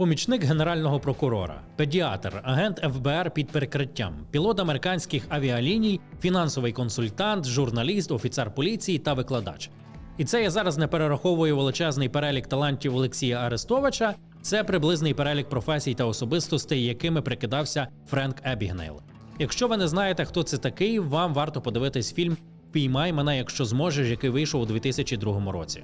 Помічник генерального прокурора, педіатр, агент ФБР під перекриттям, пілот американських авіаліній, фінансовий консультант, журналіст, офіцер поліції та викладач. І це я зараз не перераховую величезний перелік талантів Олексія Арестовича. Це приблизний перелік професій та особистостей, якими прикидався Френк Ебігнейл. Якщо ви не знаєте, хто це такий, вам варто подивитись фільм Піймай мене, якщо зможеш, який вийшов у 2002 році.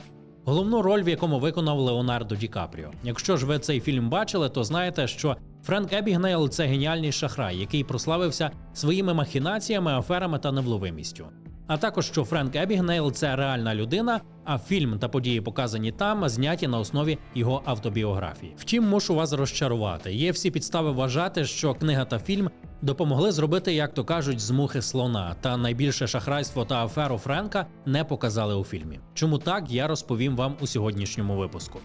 Головну роль, в якому виконав Леонардо Ді Капріо. Якщо ж ви цей фільм бачили, то знаєте, що Френк Ебігнейл це геніальний шахрай, який прославився своїми махінаціями, аферами та невловимістю. А також що Френк Ебігнейл це реальна людина, а фільм та події, показані там, зняті на основі його автобіографії. Втім, мушу вас розчарувати. Є всі підстави вважати, що книга та фільм допомогли зробити, як то кажуть, з мухи слона. Та найбільше шахрайство та аферу Френка не показали у фільмі. Чому так, я розповім вам у сьогоднішньому випуску.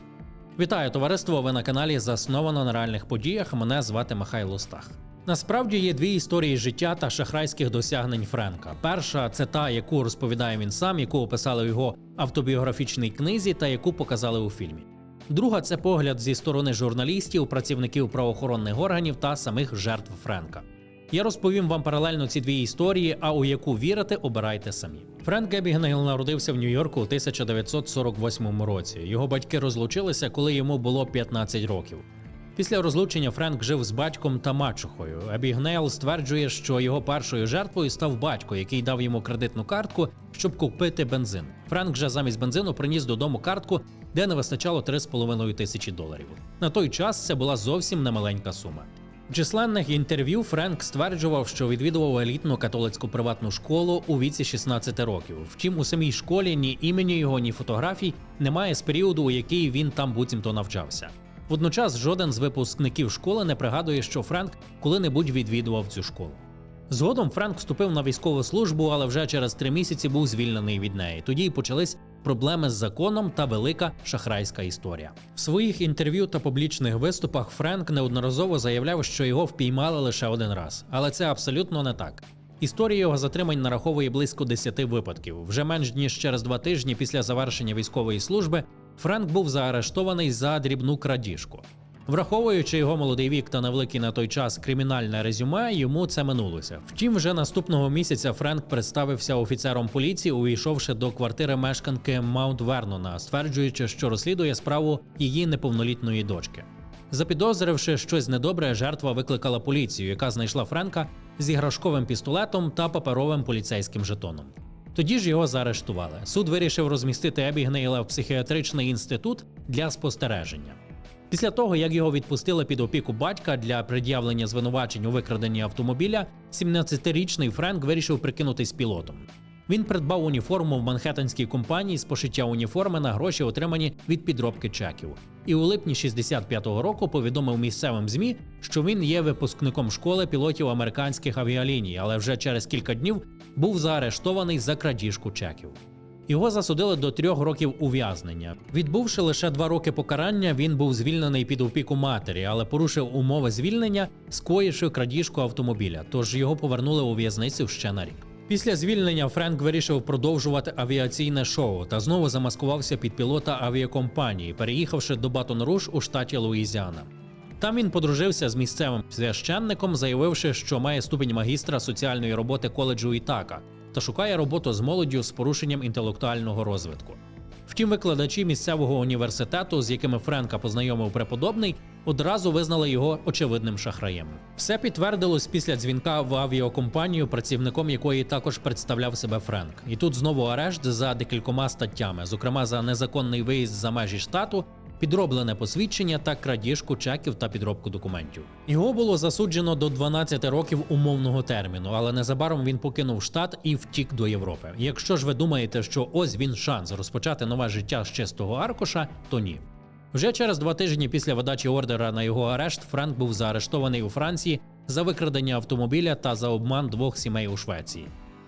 Вітаю товариство! Ви на каналі Засновано на реальних подіях. Мене звати Михайло Стах. Насправді є дві історії життя та шахрайських досягнень Френка. Перша це та, яку розповідає він сам, яку описали в його автобіографічній книзі, та яку показали у фільмі. Друга це погляд зі сторони журналістів, працівників правоохоронних органів та самих жертв Френка. Я розповім вам паралельно ці дві історії, а у яку вірити, обирайте самі. Френк Ебігнейл народився в Нью-Йорку у 1948 році. Його батьки розлучилися, коли йому було 15 років. Після розлучення Френк жив з батьком та мачухою. Ебігнейл стверджує, що його першою жертвою став батько, який дав йому кредитну картку, щоб купити бензин. Френк же замість бензину приніс додому картку, де не вистачало 3,5 тисячі доларів. На той час це була зовсім немаленька сума. Численних інтерв'ю Френк стверджував, що відвідував елітну католицьку приватну школу у віці 16 років. Втім, у самій школі ні імені його, ні фотографій немає з періоду, у який він там буцімто навчався. Водночас жоден з випускників школи не пригадує, що Френк коли-небудь відвідував цю школу. Згодом Френк вступив на військову службу, але вже через три місяці був звільнений від неї. Тоді й почались проблеми з законом та велика шахрайська історія. В своїх інтерв'ю та публічних виступах Френк неодноразово заявляв, що його впіймали лише один раз, але це абсолютно не так. Історія його затримань нараховує близько 10 випадків. Вже менш ніж через два тижні після завершення військової служби Френк був заарештований за дрібну крадіжку. Враховуючи його молодий вік та невеликий на той час кримінальне резюме, йому це минулося. Втім, вже наступного місяця Френк представився офіцером поліції, увійшовши до квартири мешканки Маунт Вернона, стверджуючи, що розслідує справу її неповнолітної дочки. Запідозривши щось недобре, жертва викликала поліцію, яка знайшла Френка з іграшковим пістолетом та паперовим поліцейським жетоном. Тоді ж його заарештували. Суд вирішив розмістити Ебігнейла в психіатричний інститут для спостереження. Після того, як його відпустили під опіку батька для пред'явлення звинувачень у викраденні автомобіля, 17-річний Френк вирішив прикинутись пілотом. Він придбав уніформу в манхеттенській компанії з пошиття уніформи на гроші, отримані від підробки чеків. І у липні 65-го року повідомив місцевим змі, що він є випускником школи пілотів американських авіаліній, але вже через кілька днів був заарештований за крадіжку чеків. Його засудили до трьох років ув'язнення. Відбувши лише два роки покарання, він був звільнений під опіку матері, але порушив умови звільнення, скоївши крадіжку автомобіля. Тож його повернули у в'язницю ще на рік. Після звільнення Френк вирішив продовжувати авіаційне шоу та знову замаскувався під пілота авіакомпанії, переїхавши до Батон-Руш у штаті Луїзіана. Там він подружився з місцевим священником, заявивши, що має ступінь магістра соціальної роботи коледжу Ітака та шукає роботу з молоддю з порушенням інтелектуального розвитку. Втім, викладачі місцевого університету, з якими Френка познайомив преподобний, одразу визнали його очевидним шахраєм. Все підтвердилось після дзвінка в авіакомпанію, працівником якої також представляв себе Френк. І тут знову арешт за декількома статтями, зокрема за незаконний виїзд за межі штату, підроблене посвідчення та крадіжку чеків та підробку документів. Його було засуджено до 12 років умовного терміну, але незабаром він покинув штат і втік до Європи. Якщо ж ви думаєте, що ось він шанс розпочати нове життя з чистого аркуша, то ні. Вже через два тижні після видачі ордера на його арешт Френк був заарештований у Франції за викрадення автомобіля та за обман двох сімей у Швеції.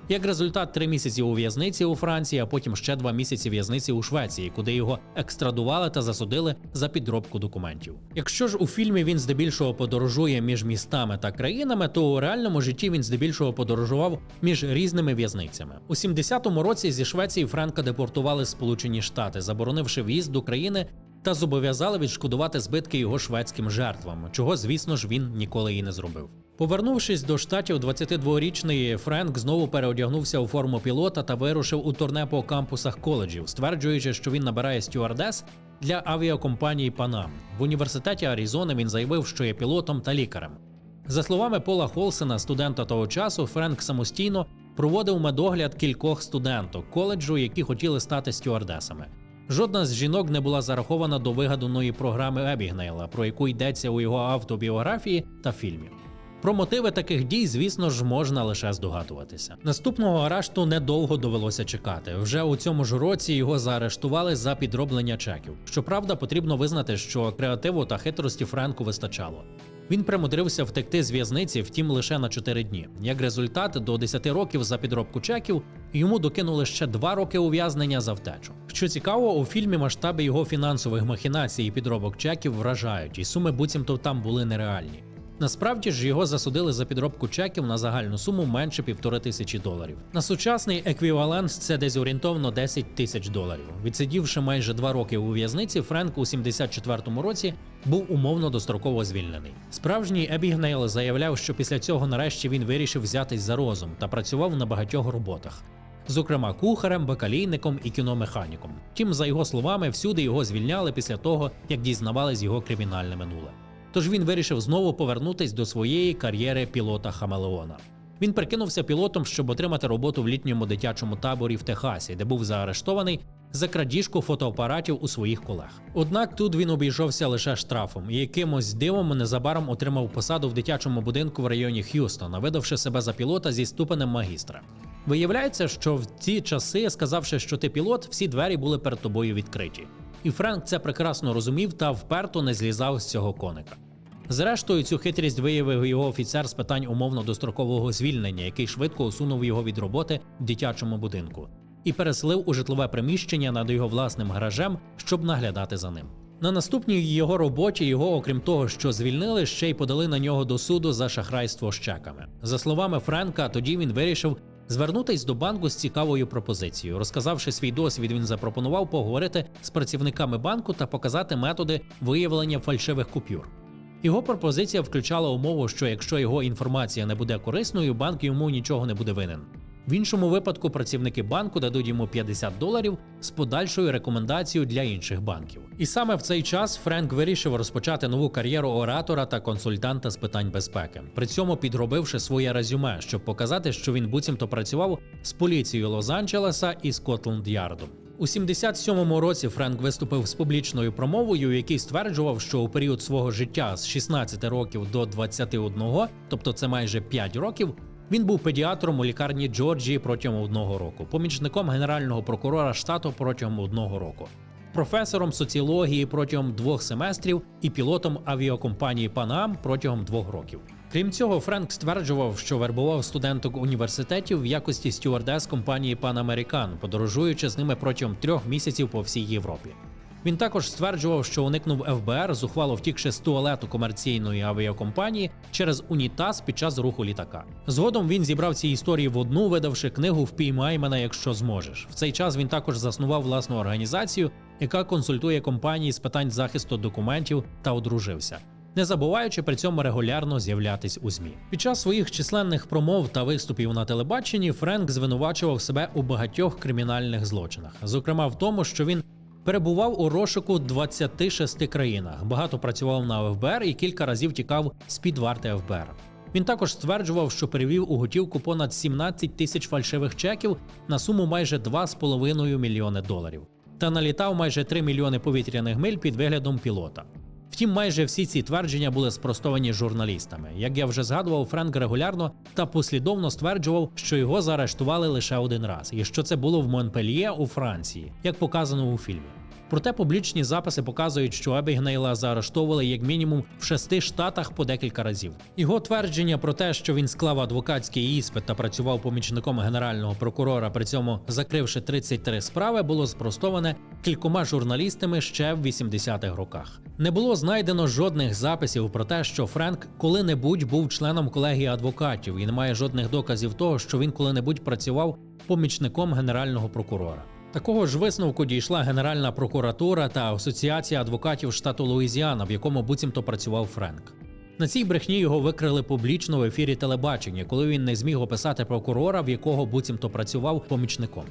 Як результат, три місяці у в'язниці у Франції, а потім ще два місяці в'язниці у Швеції, куди його екстрадували та засудили за підробку документів. Якщо ж у фільмі він здебільшого подорожує між містами та країнами, то у реальному житті він здебільшого подорожував між різними в'язницями. У 70-му році зі Швеції Френка депортували Сполучені Штати, заборонивши в'їзд до країни та зобов'язали відшкодувати збитки його шведським жертвам, чого, звісно ж, він ніколи і не зробив. Повернувшись до штатів, 22-річний Френк знову переодягнувся у форму пілота та вирушив у турне по кампусах коледжів, стверджуючи, що він набирає стюардес для авіакомпанії Панам. В університеті Аризони він заявив, що є пілотом та лікарем. За словами Пола Холсена, студента того часу, Френк самостійно проводив медогляд кількох студенток коледжу, які хотіли стати стюардесами. Жодна з жінок не була зарахована до вигаданої програми Ебігнейла, про яку йдеться у його автобіографії та фільмі. Про мотиви таких дій, звісно ж, можна лише здогадуватися. Наступного арешту недовго довелося чекати. Вже у цьому ж році його заарештували за підроблення чеків. Щоправда, потрібно визнати, що креативу та хитрості Френку вистачало. Він примудрився втекти з в'язниці, втім лише на 4 дні. Як результат, до 10 років за підробку чеків йому докинули ще 2 роки ув'язнення за втечу. Що цікаво, у фільмі масштаби його фінансових махінацій і підробок чеків вражають, і суми буцімто там були нереальні. Насправді ж його засудили за підробку чеків на загальну суму менше півтори тисячі доларів. На сучасний еквівалент це десь орієнтовно 10 тисяч доларів. Відсидівши майже два роки у в'язниці, Френк у 74-му році був умовно достроково звільнений. Справжній Ебігнейл заявляв, що після цього нарешті він вирішив взятись за розум та працював на багатьох роботах. Зокрема, кухарем, бакалійником і кіномеханіком. Втім, за його словами, всюди його звільняли після того, як дізнавались його кримінальне минуле. Тож він вирішив знову повернутись до своєї кар'єри пілота Хамелеона. Він прикинувся пілотом, щоб отримати роботу в літньому дитячому таборі в Техасі, де був заарештований за крадіжку фотоапаратів у своїх колег. Однак тут він обійшовся лише штрафом і якимось дивом незабаром отримав посаду в дитячому будинку в районі Х'юстона, видавши себе за пілота зі ступенем магістра. Виявляється, що в ці часи, сказавши, що ти пілот, всі двері були перед тобою відкриті. І Френк це прекрасно розумів та вперто не злізав з цього коника. Зрештою, цю хитрість виявив його офіцер з питань умовно дострокового звільнення, який швидко усунув його від роботи в дитячому будинку, і переселив у житлове приміщення над його власним гаражем, щоб наглядати за ним. На наступній його роботі його, окрім того, що звільнили, ще й подали на нього до суду за шахрайство з чеками. За словами Френка, тоді він вирішив звернутись до банку з цікавою пропозицією. Розказавши свій досвід, він запропонував поговорити з працівниками банку та показати методи виявлення фальшивих купюр. Його пропозиція включала умову, що якщо його інформація не буде корисною, банк йому нічого не буде винен. В іншому випадку працівники банку дадуть йому 50 доларів з подальшою рекомендацією для інших банків. І саме в цей час Френк вирішив розпочати нову кар'єру оратора та консультанта з питань безпеки, при цьому підробивши своє резюме, щоб показати, що він буцімто працював з поліцією Лос-Анджелеса і Скотланд-Ярдом. У 77-му році Френк виступив з публічною промовою, в якій стверджував, що у період свого життя з 16 років до 21, тобто це майже 5 років, він був педіатром у лікарні Джорджії протягом одного року, помічником генерального прокурора штату протягом одного року, професором соціології протягом двох семестрів і пілотом авіакомпанії Панам протягом двох років. Крім цього, Френк стверджував, що вербував студенток університетів в якості стюардес компанії Pan American, подорожуючи з ними протягом трьох місяців по всій Європі. Він також стверджував, що уникнув ФБР, зухвало втікши з туалету комерційної авіакомпанії через унітаз під час руху літака. Згодом він зібрав ці історії в одну, видавши книгу Впіймай мене, якщо зможеш. В цей час він також заснував власну організацію, яка консультує компанії з питань захисту документів та одружився. Не забуваючи при цьому регулярно з'являтись у змі під час своїх численних промов та виступів на телебаченні Френк звинувачував себе у багатьох кримінальних злочинах, зокрема в тому, що він перебував у розшуку 26 країнах, багато працював на ФБР і кілька разів тікав з під варти ФБР. Він також стверджував, що перевів у готівку понад 17 тисяч фальшивих чеків на суму майже 2,5 мільйони доларів та налітав майже 3 мільйони повітряних миль під виглядом пілота. Втім, майже всі ці твердження були спростовані журналістами. Як я вже згадував, Френк регулярно та послідовно стверджував, що його заарештували лише один раз, і що це було в Монпельє у Франції, як показано у фільмі. Проте публічні записи показують, що Ебігнейла заарештовували як мінімум в шести штатах по декілька разів. Його твердження про те, що він склав адвокатський іспит та працював помічником генерального прокурора, при цьому закривши 33 справи, було спростоване кількома журналістами ще в 80-х роках. Не було знайдено жодних записів про те, що Френк коли-небудь був членом колегії адвокатів, і немає жодних доказів того, що він коли-небудь працював помічником генерального прокурора. Такого ж висновку дійшла Генеральна прокуратура та Асоціація адвокатів штату Луїзіана, в якому буцімто працював Френк. На цій брехні його викрили публічно в ефірі телебачення, коли він не зміг описати прокурора, в якого буцімто працював помічником.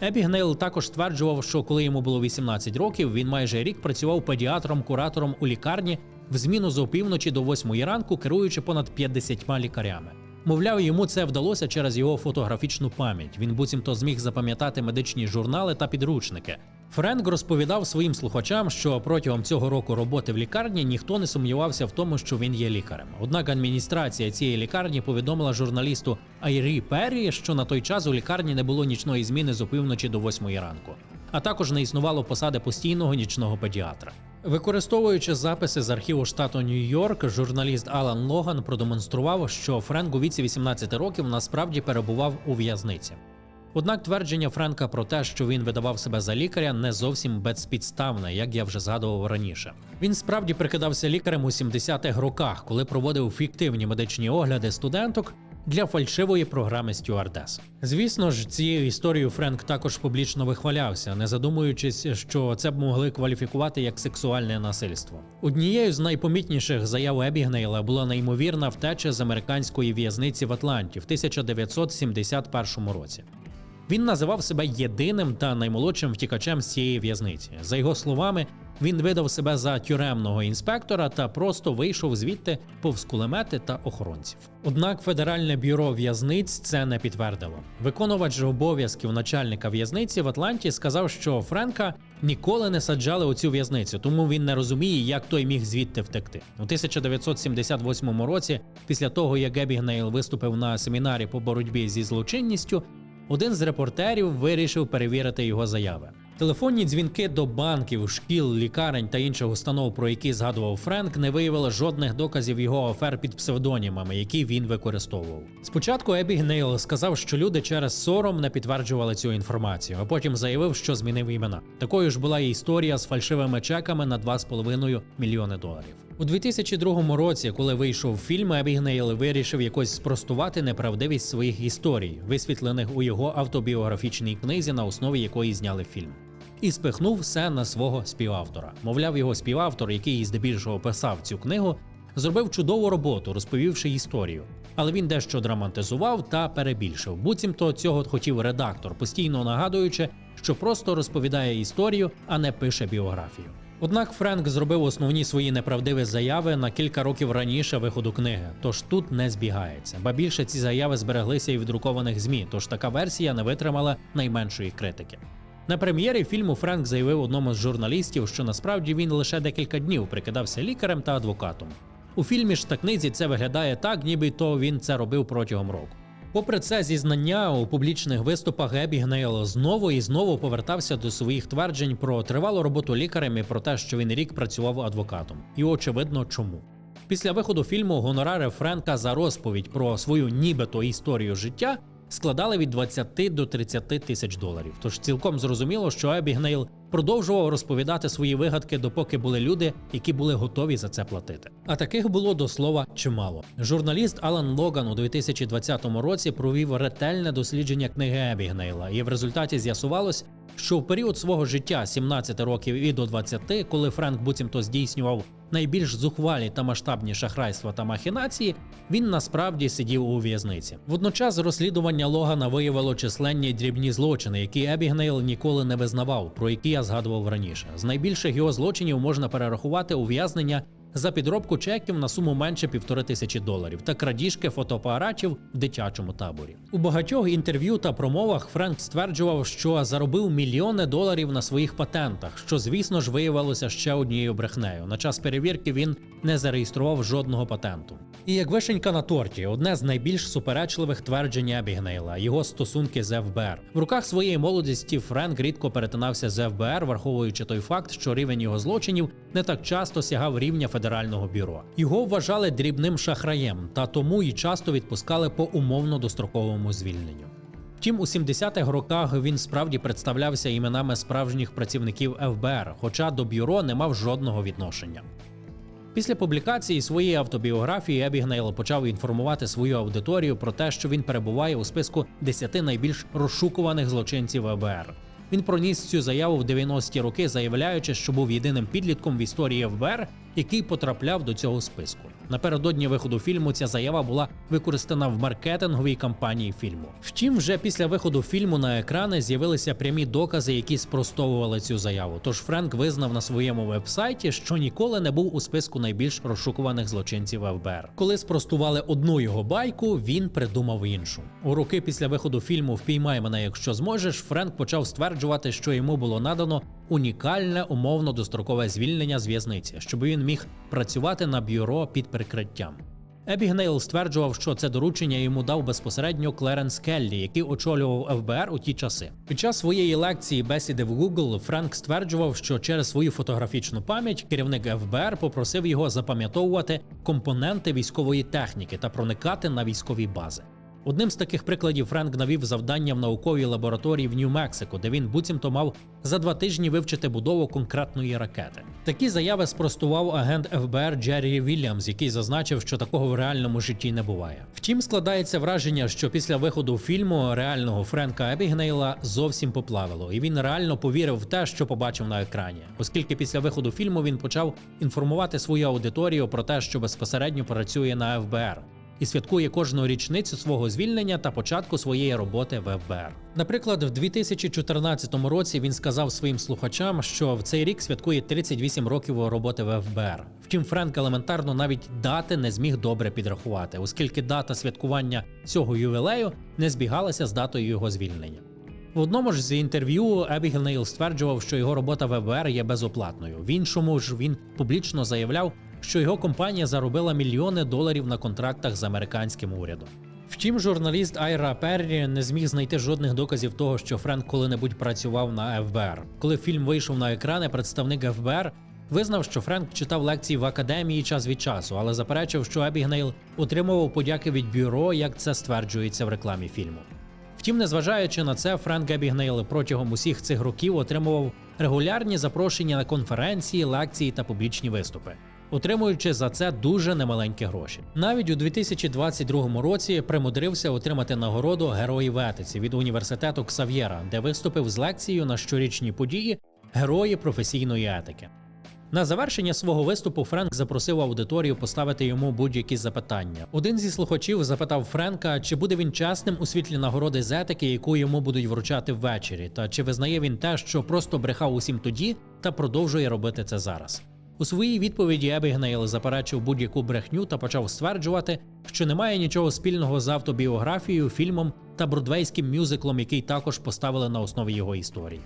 Ебігнейл також стверджував, що коли йому було 18 років, він майже рік працював педіатром-куратором у лікарні в зміну з опівночі до 8 ранку, керуючи понад 50 лікарями. Мовляв, йому це вдалося через його фотографічну пам'ять. Він буцімто зміг запам'ятати медичні журнали та підручники. Френк розповідав своїм слухачам, що протягом цього року роботи в лікарні ніхто не сумнівався в тому, що він є лікарем. Однак адміністрація цієї лікарні повідомила журналісту Айрі Перрі, що на той час у лікарні не було нічної зміни з опівночі до 8 ранку, а також не існувало посади постійного нічного педіатра. Використовуючи записи з архіву штату Нью-Йорк, журналіст Алан Логан продемонстрував, що Френк у віці 18 років насправді перебував у в'язниці. Однак твердження Френка про те, що він видавав себе за лікаря, не зовсім безпідставне, як я вже згадував раніше. Він справді прикидався лікарем у 70-х роках, коли проводив фіктивні медичні огляди студенток для фальшивої програми стюардес. Звісно ж, цією історією Френк також публічно вихвалявся, не задумуючись, що це б могли кваліфікувати як сексуальне насильство. Однією з найпомітніших заяв Ебігнейла була неймовірна втеча з американської в'язниці в Атланті в 1971 році. Він називав себе єдиним та наймолодшим втікачем з цієї в'язниці. За його словами, він видав себе за тюремного інспектора та просто вийшов звідти повз кулемети та охоронців. Однак федеральне бюро в'язниць це не підтвердило. Виконувач обов'язків начальника в'язниці в Атланті сказав, що Френка ніколи не саджали у цю в'язницю, тому він не розуміє, як той міг звідти втекти. У 1978 році, після того як Ебігнейл виступив на семінарі по боротьбі зі злочинністю, один з репортерів вирішив перевірити його заяви. Телефонні дзвінки до банків, шкіл, лікарень та інших установ, про які згадував Френк, не виявили жодних доказів його афер під псевдонімами, які він використовував. Спочатку Ебігнейл сказав, що люди через сором не підтверджували цю інформацію, а потім заявив, що змінив імена. Такою ж була і історія з фальшивими чеками на 2,5 мільйони доларів. У 2002 році, коли вийшов фільм, Ебігнейл вирішив якось спростувати неправдивість своїх історій, висвітлених у його автобіографічній книзі, на основі якої зняли фільм. І спихнув все на свого співавтора. Мовляв, його співавтор, який здебільшого писав цю книгу, зробив чудову роботу, розповівши історію. Але він дещо драматизував та перебільшив. Буцімто цього хотів редактор, постійно нагадуючи, що просто розповідає історію, а не пише біографію. Однак Френк зробив основні свої неправдиві заяви на кілька років раніше виходу книги, тож тут не збігається. Ба більше ці заяви збереглися і в друкованих змі, тож така версія не витримала найменшої критики. На прем'єрі фільму Френк заявив одному з журналістів, що насправді він лише декілька днів прикидався лікарем та адвокатом. У фільмі ж та книзі це виглядає так, ніби то він це робив протягом року. Попри це зізнання у публічних виступах Ебігнейл знову і знову повертався до своїх тверджень про тривалу роботу лікарем і про те, що він рік працював адвокатом. І очевидно, чому. Після виходу фільму гонорари Френка за розповідь про свою нібито історію життя складали від 20 до 30 тисяч доларів. Тож цілком зрозуміло, що Ебігнейл продовжував розповідати свої вигадки, допоки були люди, які були готові за це платити. А таких було до слова чимало. Журналіст Алан Логан у 2020 році провів ретельне дослідження книги Ебігнейла, і в результаті з'ясувалось, що в період свого життя 17 років і до 20, коли Френк буцімто здійснював найбільш зухвалі та масштабні шахрайства та махінації, він насправді сидів у в'язниці. Водночас розслідування Логана виявило численні дрібні злочини, які Ебігнейл ніколи не визнавав, про які я згадував раніше. З найбільших його злочинів можна перерахувати ув'язнення за підробку чеків на суму менше півтори тисячі доларів та крадіжки фотоапаратів в дитячому таборі. У багатьох інтерв'ю та промовах Френк стверджував, що заробив мільйони доларів на своїх патентах, що, звісно ж, виявилося ще однією брехнею. На час перевірки він не зареєстрував жодного патенту. І як вишенька на торті, одне з найбільш суперечливих тверджень Ебігнейла – його стосунки з ФБР. В руках своєї молодості Френк рідко перетинався з ФБР, враховуючи той факт, що рівень його злочинів не так часто сягав рівня федерального бюро. Його вважали дрібним шахраєм, та тому і часто відпускали по умовно достроковому звільненню. Втім, у 70-х роках він справді представлявся іменами справжніх працівників ФБР, хоча до бюро не мав жодного відношення. Після публікації своєї автобіографії Ебігнейл почав інформувати свою аудиторію про те, що він перебуває у списку 10 найбільш розшукуваних злочинців ФБР. Він проніс цю заяву в 90-ті роки, заявляючи, що був єдиним підлітком в історії ФБР, який потрапляв до цього списку. Напередодні виходу фільму ця заява була використана в маркетинговій кампанії фільму. Втім, вже після виходу фільму на екрани з'явилися прямі докази, які спростовували цю заяву. Тож Френк визнав на своєму вебсайті, що ніколи не був у списку найбільш розшукуваних злочинців ФБР. Коли спростували одну його байку, він придумав іншу. У роки після виходу фільму Впіймай мене, якщо зможеш, Френк почав стверджувати, що йому було надано унікальне умовно дострокове звільнення з в'язниці, щоб він міг працювати на бюро під прикриттям. Ебігнейл стверджував, що це доручення йому дав безпосередньо Клеренс Келлі, який очолював ФБР у ті часи. Під час своєї лекції бесіди в Google Френк стверджував, що через свою фотографічну пам'ять керівник ФБР попросив його запам'ятовувати компоненти військової техніки та проникати на військові бази. Одним з таких прикладів Френк навів завдання в науковій лабораторії в Нью-Мексико, де він буцімто мав за два тижні вивчити будову конкретної ракети. Такі заяви спростував агент ФБР Джеррі Вільямс, який зазначив, що такого в реальному житті не буває. Втім, складається враження, що після виходу фільму реального Френка Ебігнейла зовсім поплавило, і він реально повірив в те, що побачив на екрані, оскільки після виходу фільму він почав інформувати свою аудиторію про те, що безпосередньо працює на ФБР і святкує кожну річницю свого звільнення та початку своєї роботи в ФБР. Наприклад, в 2014 році він сказав своїм слухачам, що в цей рік святкує 38 років роботи в ФБР. Втім, Френк елементарно навіть дати не зміг добре підрахувати, оскільки дата святкування цього ювілею не збігалася з датою його звільнення. В одному ж з інтерв'ю Ебігнейл стверджував, що його робота в ФБР є безоплатною. В іншому ж він публічно заявляв, що його компанія заробила мільйони доларів на контрактах з американським урядом. Втім, журналіст Айра Перрі не зміг знайти жодних доказів того, що Френк коли-небудь працював на ФБР. Коли фільм вийшов на екрани, представник ФБР визнав, що Френк читав лекції в академії час від часу, але заперечив, що Ебігнейл отримував подяки від бюро, як це стверджується в рекламі фільму. Втім, незважаючи на це, Френк Ебігнейл протягом усіх цих років отримував регулярні запрошення на конференції, лекції та публічні виступи, отримуючи за це дуже немаленькі гроші. Навіть у 2022 році примудрився отримати нагороду Герої етиці від університету Ксав'єра, де виступив з лекцією на щорічні події Герої професійної етики. На завершення свого виступу Френк запросив аудиторію поставити йому будь-які запитання. Один зі слухачів запитав Френка, чи буде він чесним у світлі нагороди з етики, яку йому будуть вручати ввечері, та чи визнає він те, що просто брехав усім тоді та продовжує робити це зараз. У своїй відповіді Ебігнейл заперечив будь-яку брехню та почав стверджувати, що немає нічого спільного з автобіографією, фільмом та бродвейським мюзиклом, який також поставили на основі його історії.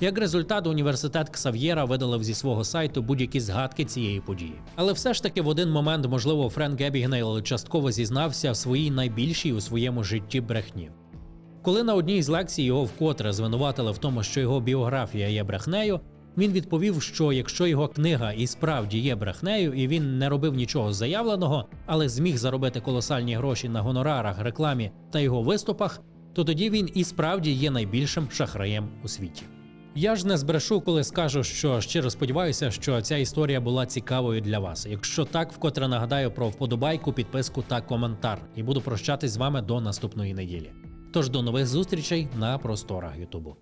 Як результат, університет Ксав'єра видалив зі свого сайту будь-які згадки цієї події. Але все ж таки в один момент, можливо, Френк Ебігнейл частково зізнався в своїй найбільшій у своєму житті брехні. Коли на одній з лекцій його вкотре звинуватили в тому, що його біографія є брехнею, він відповів, що якщо його книга і справді є брехнею, і він не робив нічого заявленого, але зміг заробити колосальні гроші на гонорарах, рекламі та його виступах, то тоді він і справді є найбільшим шахраєм у світі. Я ж не збрешу, коли скажу, що щиро сподіваюся, що ця історія була цікавою для вас. Якщо так, вкотре нагадаю про вподобайку, підписку та коментар, і буду прощатись з вами до наступної неділі. Тож до нових зустрічей на просторах Ютубу.